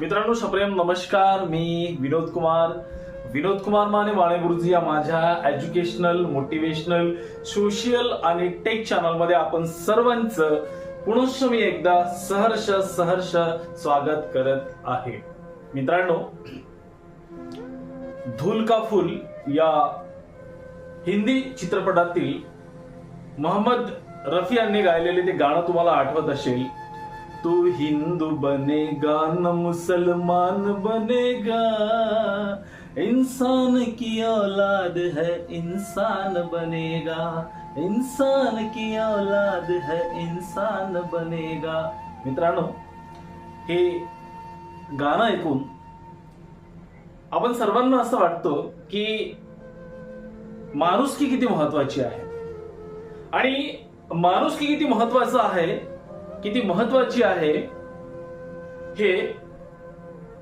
मित्रांनो सप्रेम नमस्कार. मी विनोद कुमार. विनोद कुमार माने माने गुरुजी या माझ्या एज्युकेशनल मोटिवेशनल सोशल आणि टेक चॅनलमध्ये आपण सर्वांचं पुनश्च मी एकदा सहर्ष सहर्ष स्वागत करत आहे. मित्रांनो धूल का फुल या हिंदी चित्रपटातील मोहम्मद रफी यांनी गायलेले ते गाणं तुम्हाला आठवत असेल. तू हिंदू बनेगा न मुसलमान बनेगा। इंसान की औलाद है इंसान बनेगा। इंसान की औलाद है इंसान बनेगा। मित्रांनो हे गाणं ऐकून आपण सर्वांना असं वाटतो की माणुसकी किती महत्वाची आहे. आणि माणुसकी किती महत्वाचं आहे किती महत्वाची आहे हे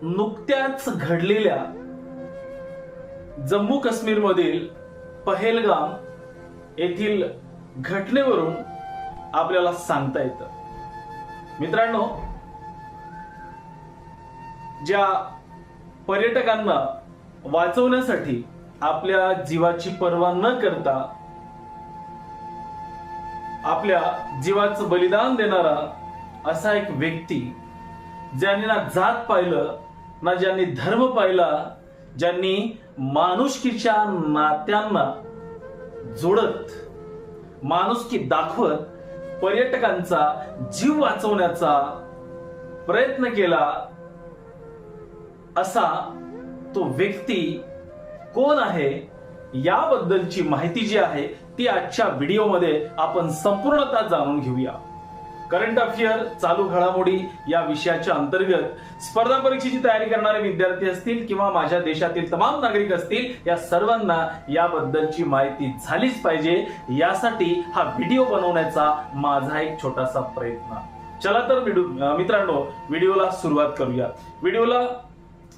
नुकत्याच घडलेल्या जम्मू काश्मीर मधील पहेलगाम येथील घटनेवरून आपल्याला सांगता येतं. मित्रांनो ज्या पर्यटकांना वाचवण्यासाठी आपल्या जीवाची पर्वा न करता आपल्या जीवाचं बलिदान देणारा असा एक व्यक्ती ज्यांनी ना जात पाहिलं ना ज्यांनी धर्म पाहिला ज्यांनी माणुसकीच्या नात्यांना जोडत माणुसकी दाखवत पर्यटकांचा जीव वाचवण्याचा प्रयत्न केला असा तो व्यक्ती कोण आहे? याबद्दलची माहिती जी आहे ती आजच्या व्हिडिओमध्ये आपण संपूर्णतः जाणून घेऊया. करंट अफेअर चालू घडामोडी या विषयाच्या अंतर्गत स्पर्धा परीक्षेची तयारी करणारे विद्यार्थी असतील किंवा माझ्या देशातील तमाम नागरिक असतील या सर्वांना याबद्दलची माहिती झालीच पाहिजे. यासाठी हा व्हिडिओ बनवण्याचा माझा एक छोटासा प्रयत्न. चला तर मित्रांनो व्हिडिओला सुरुवात करूया. व्हिडिओला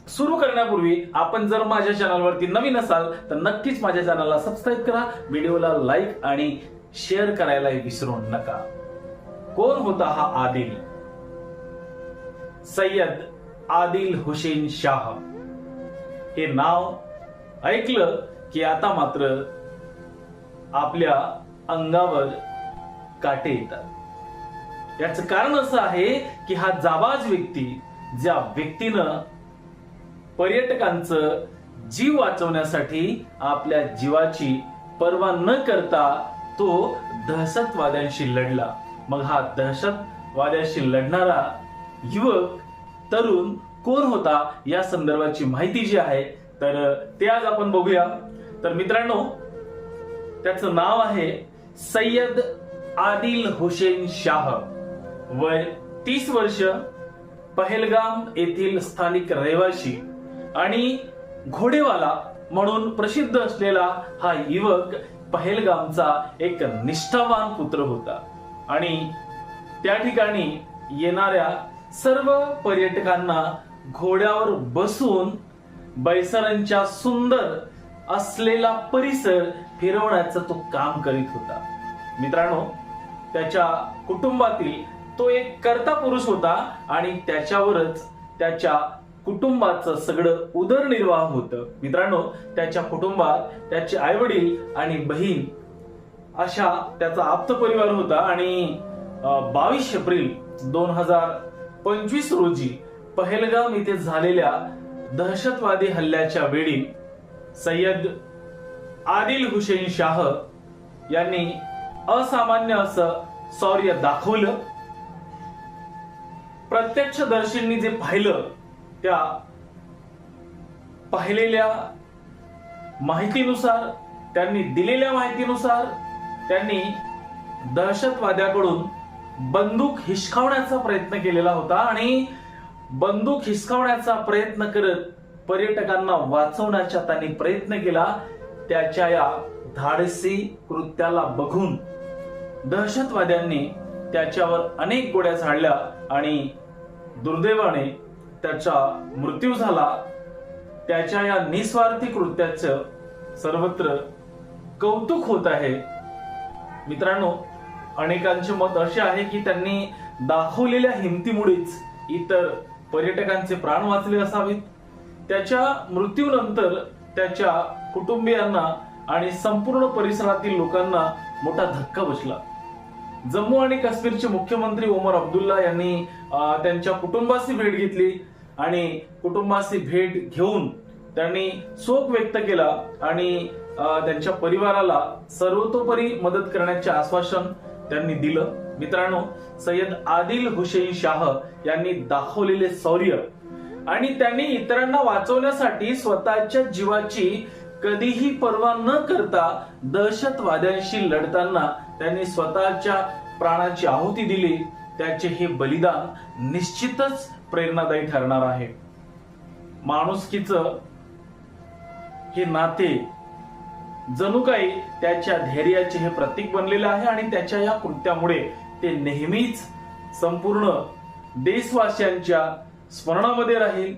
सुरू करण्यापूर्वी आपण जर माझ्या चॅनलवरती नवीन असाल तर नक्कीच माझ्या चॅनलला सबस्क्राईब करा. व्हिडिओला लाईक आणि शेअर करायला विसरू नका. कोण होता हा आदिल? सय्यद आदिल हुसेन शाह. हे नाव ऐकलं की आता मात्र आपल्या अंगावर काटे येतात. याचं कारण असं आहे की हा जाबाज व्यक्ती ज्या व्यक्तीनं पर्यटकांचं जीव वाचवण्यासाठी आपल्या जीवाची पर्वा न करता तो दहशतवाद्यांशी लढला. मग हा दहशतवाद्यांशी लढणारा युवक तरुण कोण होता या संदर्भाची माहिती जी आहे तर ते आज आपण बघूया. तर मित्रांनो त्याचं नाव आहे सय्यद आदिल हुसेन शाह. वय तीस वर्ष पहेलगाम येथील स्थानिक रहिवासी. आणि घोडेवाला म्हणून प्रसिद्ध असलेला हा युवक पहेलगामचा एक निष्ठावान पुत्र होता. आणि त्या ठिकाणी येणाऱ्या सर्व पर्यटकांना घोड्यावर बसून बैसरांच्या सुंदर असलेला परिसर फिरवण्याचं तो काम करीत होता. मित्रांनो त्याच्या कुटुंबातील तो एक कर्ता पुरुष होता आणि त्याच्यावरच त्याच्या कुटुंबाचं सगळं उदरनिर्वाह होतं. मित्रांनो त्याच्या कुटुंबात त्याचे आई वडील आणि बहीण अशा त्याचा आप्त परिवार होता आणि बावीस एप्रिल दोन हजार पंचवीस रोजी पहेलगाम इथे झालेल्या दहशतवादी हल्ल्याच्या वेळी सय्यद आदिल हुसेन शाह यांनी असामान्य असं शौर्य दाखवलं. प्रत्यक्षदर्शींनी जे पाहिलं त्या पाहिलेल्या माहितीनुसार त्यांनी दिलेल्या माहितीनुसार त्यांनी दहशतवाद्याकडून बंदूक हिसकावण्याचा प्रयत्न केलेला होता आणि बंदूक हिसकावण्याचा प्रयत्न करत पर्यटकांना वाचवण्याचा त्यांनी प्रयत्न केला. त्याच्या या धाडसी कृत्याला बघून दहशतवाद्यांनी त्याच्यावर अनेक गोड्या झाडल्या आणि दुर्दैवाने त्याचा मृत्यू झाला. त्याच्या या निस्वार्थी कृत्याचं सर्वत्र कौतुक होत आहे. मित्रांनो अनेकांचे मत असे आहे की त्यांनी दाखवलेल्या हिमतीमुळेच इतर पर्यटकांचे प्राण वाचले असावेत. त्याच्या मृत्यूनंतर त्याच्या कुटुंबियांना आणि संपूर्ण परिसरातील लोकांना मोठा धक्का बसला. जम्मू आणि काश्मीरचे मुख्यमंत्री ओमर अब्दुल्ला यांनी त्यांच्या कुटुंबाची भेट घेतली. आणि कुटुंबाची भेट घेऊन त्यांनी शोक व्यक्त केला आणि अं, त्यांच्या परिवाराला सर्वतोपरी मदत करण्याचे आश्वासन त्यांनी दिलं. मित्रांनो सय्यद आदिल हुसेन शाह यांनी दाखवलेले शौर्य आणि त्यांनी इतरांना वाचवण्यासाठी स्वतःच्या जीवाची कधीही पर्वा न करता दहशतवाद्यांशी लढताना त्यांनी स्वतःच्या प्राणाची आहुती दिली. त्याचे हे बलिदान निश्चितच प्रेरणादायी ठरणार आहे. माणुसकीच हे नाते जणू काही त्याच्या धैर्याचे हे प्रतीक बनलेले आहे आणि त्याच्या या कृत्यामुळे ते नेहमीच संपूर्ण देशवासियांच्या स्मरणामध्ये राहील.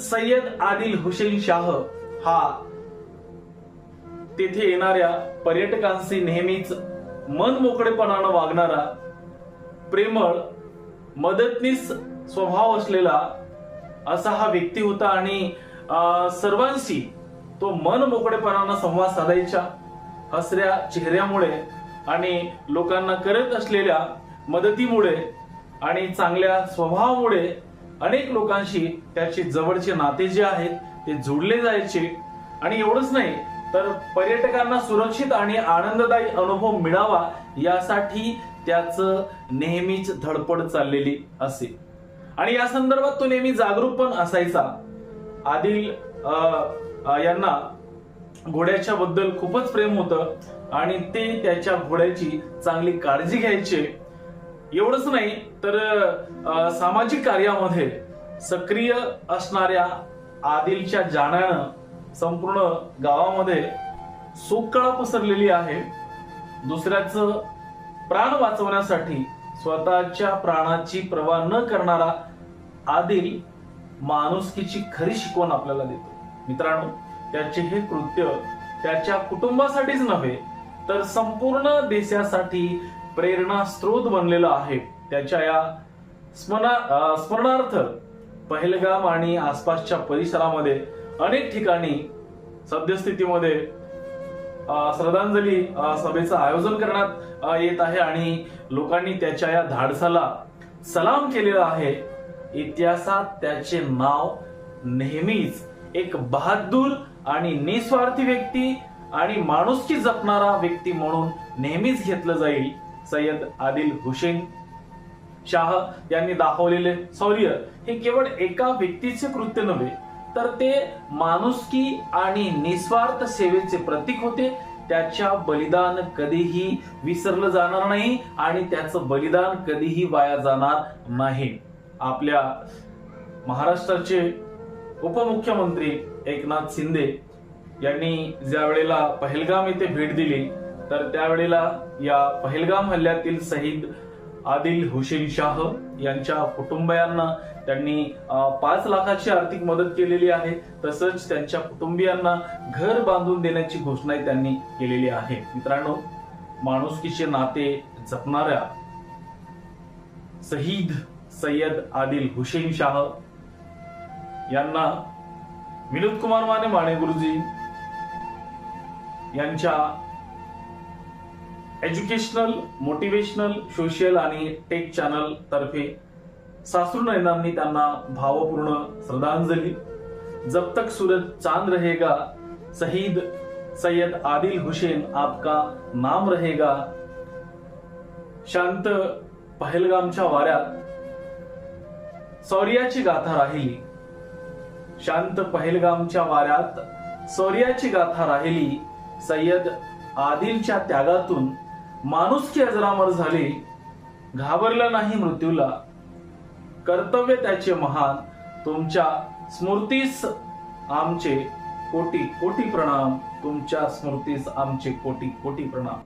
सय्यद आदिल हुसेन शाह हा तेथे येणाऱ्या पर्यटकांशी नेहमीच मन मोकळेपणानं वागणारा प्रेमळ मदतनीस स्वभाव असलेला असा हा व्यक्ती होता आणि सर्वांशी तो मन मोकळेपणानं संवाद साधायचा. हसऱ्या चेहऱ्यामुळे आणि लोकांना करत असलेल्या मदतीमुळे आणि चांगल्या स्वभावामुळे अनेक लोकांशी त्याचे जवळचे नाते जे आहेत ते जोडले जायचे. आणि एवढंच नाही तर पर्यटकांना सुरक्षित आणि आनंददायी अनुभव मिळावा यासाठी त्याचं नेहमीच धडपड चाललेली असे. आणि या संदर्भात तो नेहमी जागरूक पण असायचा. आदिल यांना घोड्याच्या बद्दल खूपच प्रेम होतं आणि ते त्याच्या घोड्याची चांगली काळजी घ्यायचे. एवढंच नाही तर सामाजिक कार्यामध्ये सक्रिय असणाऱ्या आदिलच्या जाण्यानं संपूर्ण गावामध्ये सुखकळा पसरलेली आहे. दुसऱ्याचं प्राण वाचवण्यासाठी स्वतःच्या प्राणाची प्रवाह न करणारा आदिल माणुसकीची खरी शिकवण आपल्याला देतो. मित्रांनो त्याचे हे कृत्य त्याच्या कुटुंबासाठीच नव्हे तर संपूर्ण देशासाठी प्रेरणा स्रोत बनलेला आहे. त्याच्या या स्मरणा स्मरणार्थ पहलगाम आणि आसपासच्या परिसरामध्ये अनेक ठिकाणी सद्यस्थितीमध्ये श्रद्धांजली सभेचं आयोजन करण्यात येत आहे आणि लोकांनी त्याच्या या धाडसाला सलाम केलेला आहे. इतिहासात त्याचे नाव नेहमीच एक बहादूर आणि निस्वार्थी व्यक्ती आणि माणुसकी जपणारा व्यक्ती म्हणून नेहमीच घेतलं जाईल सय्यद आदिल हुसेन शाह यांनी दाखवलेले शौर्य हे केवळ एका व्यक्तीचे कृत्य नव्हे तर ते माणुसकी आणि निस्वार्थ सेवेचे प्रतीक होते. त्याच्या बलिदान कधीही विसरलं जाणार नाही आणि त्याचं बलिदान कधीही वाया जाणार नाही. आपल्या महाराष्ट्राचे उपमुख्यमंत्री एकनाथ शिंदे यांनी ज्या वेळेला पहलगाम येथे भेट दिली तर त्यावेळेला या पहलगाम हल्ल्यातील शहीद आदिल हुसेन शाह यांच्या कुटुंबियांना त्यांनी पाच लाखाची आर्थिक मदत केलेली आहे. तसंच त्यांच्या कुटुंबियांना घर बांधून देण्याची घोषणाही त्यांनी केलेली आहे. मित्रांनो माणुसकीचे नाते जपणाऱ्या शहीद सय्यद आदिल हुसेन शाह यांना विनोद कुमार माने माने गुरुजी यांच्या एज्युकेशनल मोटिवेशनल सोशल आणि टेक चॅनल तर्फे सासरू नयनांनी त्यांना भावपूर्ण श्रद्धांजली. जब तक सूरज चांद रहेगा शहीद सय्यद आदिल हुसेन आपका नाम रहेगा. शांत पहलगामच्या वाऱ्यात शौर्याची गाथा राहिली. शांत पहलगामच्या वाऱ्यात शौर्याची गाथा राहिली सय्यद आदिलच्या त्यागातून. माणुसकी अजरामर झाली घाबरला नाही मृत्यूला. कर्तव्य त्याचे महान. तुमच्या स्मृतीस आमचे कोटी कोटी प्रणाम. तुमच्या स्मृतीस आमचे कोटी कोटी प्रणाम.